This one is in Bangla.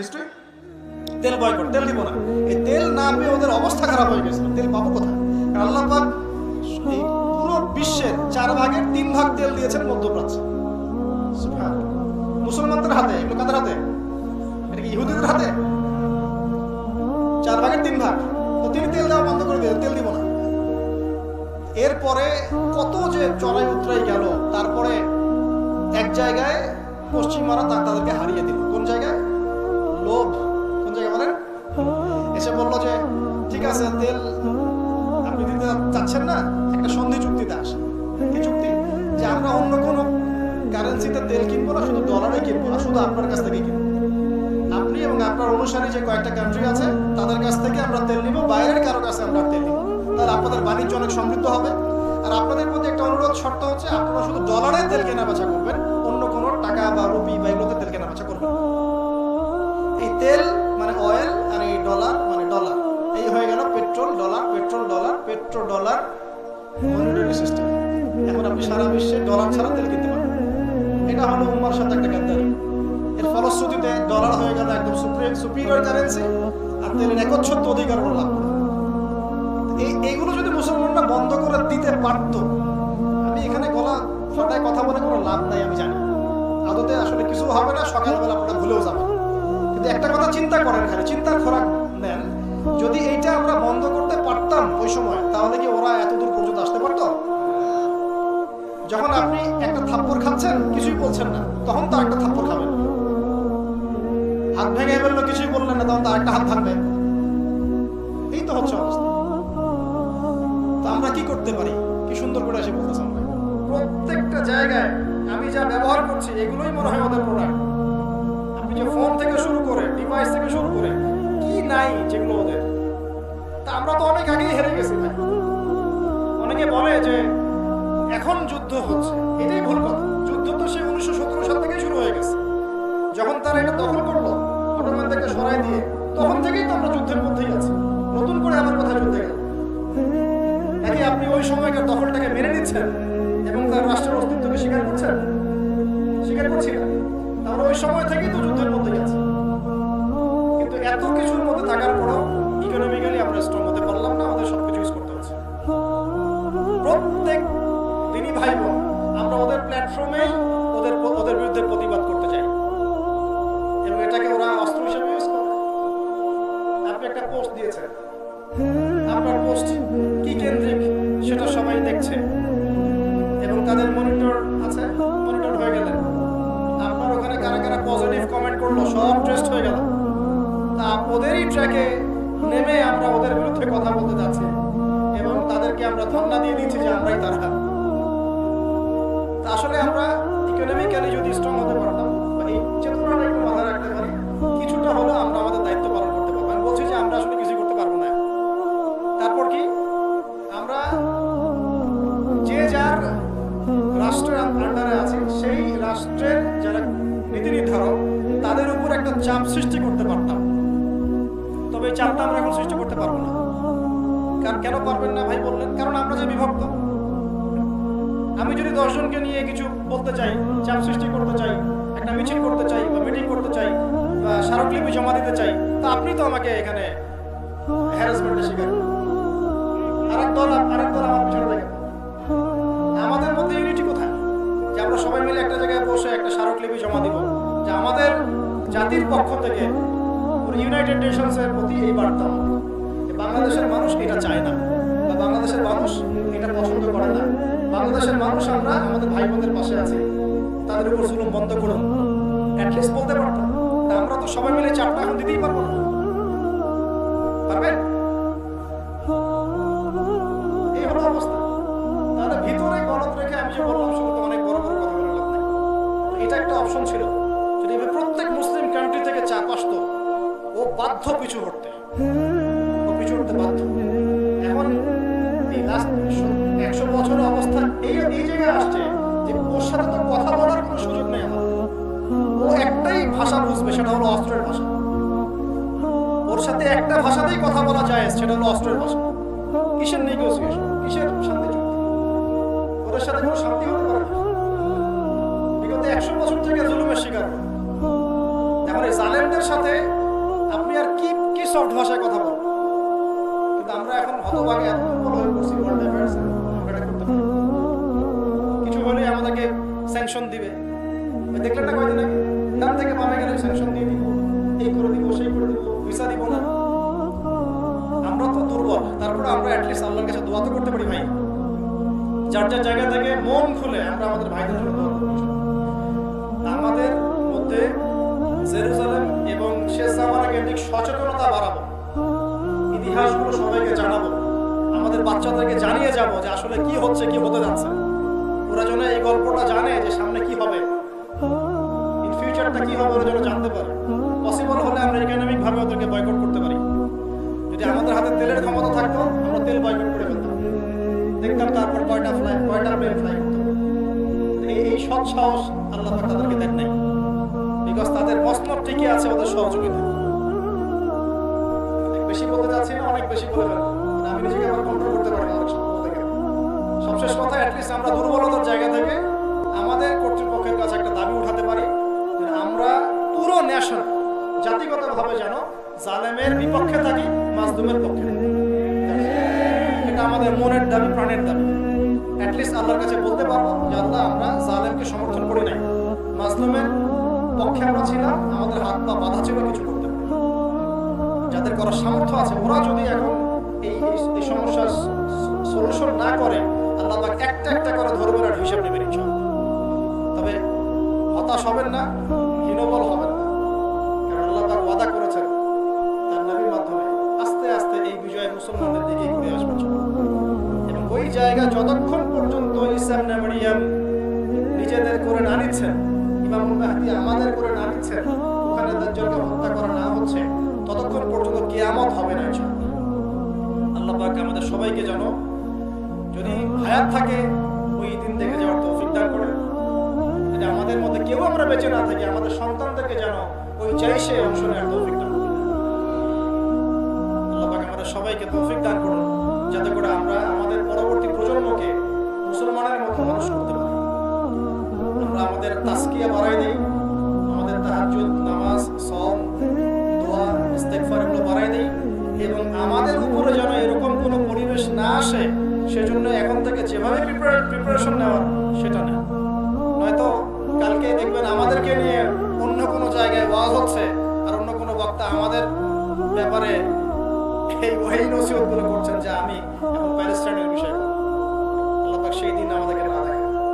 হিস্ট্রি তেল বয়কট তেল দিব না। এই তেল না পেয়ে ওদের অবস্থা খারাপ হয়ে গেছে। তেল পাবো কোথায়? আল্লাহ পাক পুরো বিশ্বের চার ভাগের তিন ভাগ তেল দিয়েছেন মধ্যপ্রাচ্যে। মুসলমানদের হাতে এগুলো কাদের হাতে। এটা কি ইহুদিদের হাতে? চার ভাগের তিন ভাগ তো তিনি তেল দেওয়া বন্ধ করে দিলেন, তেল দিব না। এরপরে কত যে চড়াই উতরাই গেল, তারপরে এক জায়গায় পশ্চিমারা তাদেরকে হারিয়ে দিল। কোন জায়গায়? শুধু আপনার কাছ থেকে কিনবো আপনি এবং আপনার অনুসারী যে কয়েকটা কান্ট্রি আছে, তাদের কাছ থেকে আমরা তেল নিব, বাইরের কারও কাছে আমরা তেল নিব। তাহলে আপনাদের বাণিজ্য অনেক সমৃদ্ধ হবে। আর আপনাদের প্রতি একটা অনুরোধ, শর্ত হচ্ছে আপনারা শুধু ডলারে তেল কেনা বেচা করবেন, অন্য কোনো টাকা বা রুপি বা এগুলোতে তেল কেনা বেচা করবেন এই তেল মানে অয়েল আর এই ডলার মানে ডলার এই হয়ে গেল petrol dollar petrol dollar petro dollar monetary system এখন আপনি সারা বিশ্বে ডলার ছাড়া তেল কিনতে পারেন এটা হলো উম্মার সাথে একটা গাদ্দারি এর ফলশ্রুতিতে ডলার হয়ে গেল একদম সুপিরিয়র কারেন্সি আর তেলের একচ্ছত্ব অধিকার ওরা এই এইগুলো যদি মুসলমানরা বন্ধ করে দিতে পারত, আমি এখানে গলা ফাটায় কথা বলে কোনো লাভ নাই, আমি জানি। আদতে আসলে কিছু হবে না, সকালবেলা আপনারা ভুলেও যাবেন কিন্তু একটা কথা চিন্তা করেন খালি চিন্তার খোরাক নেন। যদি এইটা আমরা বন্ধ করতে পারতাম ওই সময়, তাহলে কি ওরা এত দূর পর্যন্ত আসতে পারতো? যখন আপনি একটা থাপ্পড় খাচ্ছেন, কিছুই বলছেন না, তখন তো একটা থাপ্পড় খাবেন। হাত ভেঙে ফেলল কিছুই বললেন না, তখন তো আরেকটা হাত ভাঙবে। এই তো হচ্ছে অবস্থা। তো আমরা কি করতে পারি? কি সুন্দর করে এসে বলতেছেন ভাই। প্রত্যেকটা জায়গায় আমি যা ব্যবহার করছি, এগুলোই মনে হয় ওদের প্রোডাক্ট আপনি যে ফোন থেকে শুরু করে ডিভাইস থেকে শুরু করে, কি নাই যেগুলো ওদের? তা আমরা তো অনেক আগেই হেরে গেছি, ভাই। অনেকে বলে যে এখন যুদ্ধ হচ্ছে, এটাই ভুল কথা। যুদ্ধ তো সে উনিশশো সতেরো সাল থেকেই শুরু হয়ে গেছে। যখন তারা এটা দখল করল সরাই দিয়ে তখন থেকেই তো আমরা যুদ্ধের মধ্যেই আছি। নতুন করে আমার কথা যুদ্ধে গেল। নাকি আপনি ওই সময়কার দখলটাকে মেনে নিচ্ছেন এবং তার রাষ্ট্রের অস্তিত্বকে স্বীকার করছেন? স্বীকার করছি না। তাহলে ওই সময় থেকেই তো যুদ্ধের মধ্যেই আছে। কিন্তু এত কিছুর মধ্যে থাকার পরও ইকোনমিক্যালি আমরা স্ট্রং হতে পারলাম না, আমাদের সবকিছু ইউজ করতে হচ্ছে। সব ট্রেস্ট হয়ে গেল। তা ওদেরই ট্র্যাকে নেমে আমরা ওদের বিরুদ্ধে কথা বলতে যাচ্ছি এবং তাদেরকে আমরা ধন্যা দিয়ে দিচ্ছি যে আমরাই তারা আসলে আমরা ইকোনমিক্যালি যদি স্ট্রং হতে পারতাম চাপ সৃষ্টি করতে পারতাম। তবে এই চাপটা আমরা এখন সৃষ্টি করতে পারব না। কারণ কেন পারবেন না ভাই বললেন? কারণ আমরা যে বিভক্ত। আমি যদি দশজনকে নিয়ে কিছু বলতে চাই, চাপ সৃষ্টি করতে চাই, একটা মিছিল করতে চাই, বা মিটিং করতে চাই, বা স্মারকলিপি জমা দিতে চাই, তা আপনি তো আমাকে এখানে হ্যারাসমেন্টের শিকার। আরেক দল আরেক দল আমার পিছনে লেগে আমাদের মধ্যে ইউনিটি কোথায়? যে আমরা সবাই মিলে একটা জায়গায় বসে একটা স্মারকলিপি জমা দিব, যে আমাদের জাতির পক্ষ থেকে ইউনাইটেড নেশনসের প্রতি এই বার্তা। বাংলাদেশের মানুষ এটা চায় না, বা বাংলাদেশের মানুষ এটা পছন্দ করে না। বাংলাদেশের মানুষ আমরা, আমাদের ভাই বোনদের পাশে আছি, তাদের উপর জুলুম বন্ধ করুন। অ্যাটলিস্ট বলতে পারতাম। তা আমরা তো সবাই মিলে চাপটা এখন দিতেই পারব না। পারবেন? অবস্থা। তাহলে ভিতরে গলত রেখে আমি যে বললাম তো অনেক বড় বড় কথা বলে লাভ নেই তো এটা একটা অপশন ছিল। যদি প্রত্যেক মুসলিম কান্ট্রি থেকে চাপ আসতো। ও বাধ্য পিছু হটতে। ও পিছু হটতে বাধ্য। এখন এই লাস্ট একশো বছরের অবস্থা এই এই জায়গায় আসছে যে ওর সাথে তো কথা বলার কোনো সুযোগ নেই আমার। ও একটাই ভাষা বুঝবে, সেটা হলো অস্ত্রের ভাষা। ওর সাথে একটা ভাষাতেই কথা বলা যায়, সেটা হলো অস্ত্রের ভাষা। কিসের নেগোসিয়েশন কিসের শান্তি চুক্তি? ওদের সাথে কোনো শান্তি একশো বছর থেকে জুলুমের শিকার। এখন জালেমদের সাথে আপনি আর কি কি সফট ভাষায় কথা বলবেন? কিন্তু আমরা এখন হতভাগে এত দুর্বল হয়ে পড়ছি ওয়ার্ল্ড অ্যাফেয়ার্স কিছু হলে আমাদেরকে স্যাংশন দিবে। দেখলেন না কয়দিন আগে? ডান থেকে বামে গেলে স্যাংশন দিয়ে দিব। এই করে দিব, সেই করে দিব ভিসা দিব না। আমরা তো দুর্বল, তারপরে আমরা অ্যাটলিস্ট আল্লাহর কাছে দোয়া তো করতে পারি ভাই। যার যার জায়গা থেকে মন খুলে আমরা আমাদের ভাইদের জন্য আমাদের বাচ্চাদেরকে জানিয়ে যাব যে আসলে কি হচ্ছে, কি হতে যাচ্ছে। ওরা যেন এই গল্পটা জানে যে সামনে কি হবে। ইন ফিউচারটা কি হবে ওরা যেন জানতে পারে। পসিবল হলে আমরা ওদেরকে বয়কট করতে পারি। যদি আমাদের হাতে তেলের ক্ষমতা থাকতো, আমরা তেল বয়কট করে ফেলতাম। দেখতাম তারপর কয়টা ফ্লাই কয়টা প্লেন ফ্লাই এই সৎ সাহস আল্লাহ তাদেরকে দেন নাই। বিকজ তাদের টিকে আছে, ওদের সহযোগিতা বেশি বলতে যাচ্ছি না, অনেক বেশি বলে ফেলব। আমি নিজেকে আবার কন্ট্রোল করতে পারি না। সবশেষ কথা অ্যাটলিস্ট আমরা দুর্বলতার জায়গা থেকে আমাদের কর্তৃপক্ষের কাছে একটা দাবি উঠাতে পারি আমরা পুরো ন্যাশন জাতিগতভাবে যেন জালেমের বিপক্ষে থাকি, মাজলুমের পক্ষে এটা আমাদের মনের দাবি, প্রাণের দাবি। অ্যাটলিস্ট আল্লাহর কাছে বলতে পারব যে আল্লাহ, আমরা জালেমকে সমর্থন করি নাই। মাজলুমের পক্ষে আমরা ছিলাম, আমাদের হাত পা বাধা ছিল কিছু করতে। যাদের করার সামর্থ্য আছে, ওরা যদি এখন এই সমস্যার সলিউশন না আল্লাহ একটা একটা করে ধরবেন আর হিসাব নেবেন তবে হতাশ হবেন না, হীনবল হবেন না। কারণ আল্লাহ ওয়াদা করেছেন, তার নবীর মাধ্যমে আস্তে আস্তে এই বিজয় মুসলমানদের দিকে ঘুরে আসবে এবং ওই জায়গা যতক্ষণ পর্যন্ত ইসলাম নামারিয়াম নিজেদের করে না নিচ্ছেন মাহদি আমাদের করে না নিচ্ছেন, ওখানে দাজ্জালকে হত্যা করা না হচ্ছে, ততক্ষণ পর্যন্ত কিয়ামত হবে না আল্লাহ আমাদের সবাইকে যেন যদি হায়াত থাকে, ওই দিন দেখে যাওয়ার তৌফিক দান করেন যদি আমাদের মধ্যে কেউ আমরা বেঁচে না থাকি, আমাদের সন্তানদেরকে যেন ওই চাইসে অংশ নেওয়ার তৌফিক দান আল্লাহ আমাদের সবাইকে তৌফিক দান করুন যাতে করে আমরা আমাদের পরবর্তী প্রজন্মকে মুসলমানের মতো মানুষ করতে পারি। আমরা আমাদের তাস্কিয়া বাড়াই দেই, আমাদের তাহাজ্জুদ, নামাজ সম দোয়া ইস্তেগফার এগুলো বাড়াই দেই, এবং আসে, সেজন্য এখন থেকে যেভাবে প্রিপারেশন নেওয়া সেটা না। নয়তো কালকে দেখবেন আমাদেরকে নিয়ে অন্য কোনো জায়গায় ওয়াজ হচ্ছে, আর অন্য কোনো বক্তা আমাদের ব্যাপারে এই ওই নসিহতগুলো করছেন যে আমি